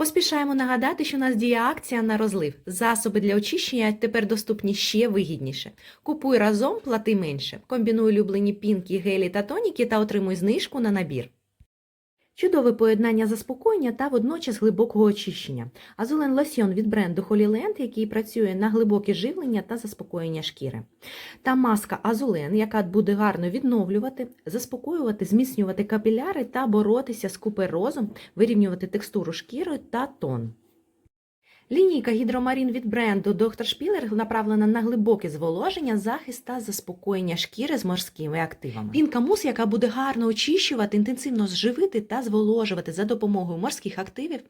Поспішаємо нагадати, що у нас діє акція на розлив. Засоби для очищення тепер доступні ще вигідніше. Купуй разом, плати менше. Комбінуй улюблені пінки, гелі та тоніки та отримуй знижку на набір. Чудове поєднання заспокоєння та водночас глибокого очищення. Азулен лосьйон від бренду Holy Land, який працює на глибоке живлення та заспокоєння шкіри. Та маска Азулен, яка буде гарно відновлювати, заспокоювати, зміцнювати капіляри та боротися з куперозом, вирівнювати текстуру шкіри та тон. Лінійка гідромарін від бренду Dr. Spiller направлена на глибоке зволоження, захист та заспокоєння шкіри з морськими активами. Пінка мус, яка буде гарно очищувати, інтенсивно зживити та зволожувати за допомогою морських активів,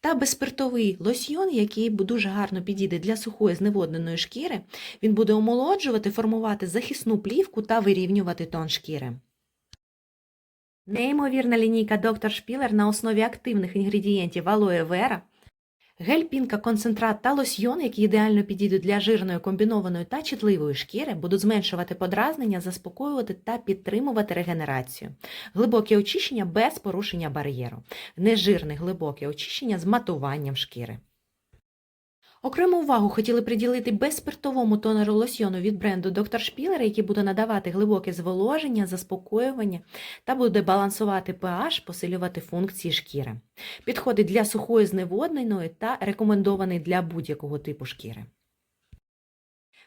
та безспиртовий лосьйон, який дуже гарно підійде для сухої зневодненої шкіри. Він буде омолоджувати, формувати захисну плівку та вирівнювати тон шкіри. Неймовірна лінійка Dr. Spiller на основі активних інгредієнтів алоє вера, Гель, пінка, концентрат та лосьйон, які ідеально підійдуть для жирної, комбінованої та чутливої шкіри, будуть зменшувати подразнення, заспокоювати та підтримувати регенерацію. Глибоке очищення без порушення бар'єру. Нежирне глибоке очищення з матуванням шкіри. Окрему увагу хотіли приділити безспиртовому тонеру лосьйону від бренду Dr. Spiller, який буде надавати глибоке зволоження, заспокоювання та буде балансувати pH, посилювати функції шкіри. Підходить для сухої зневодненої та рекомендований для будь-якого типу шкіри.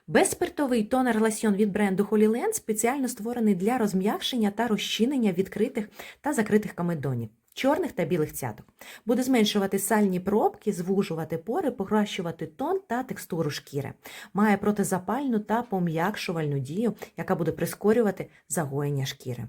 Безспиртовий тонер лосьйон від бренду Holy Land спеціально створений для розм'якшення та розчинення відкритих та закритих комедонів, чорних та білих цяток. Буде зменшувати сальні пробки, звужувати пори, покращувати тон та текстуру шкіри. Має протизапальну та пом'якшувальну дію, яка буде прискорювати загоєння шкіри.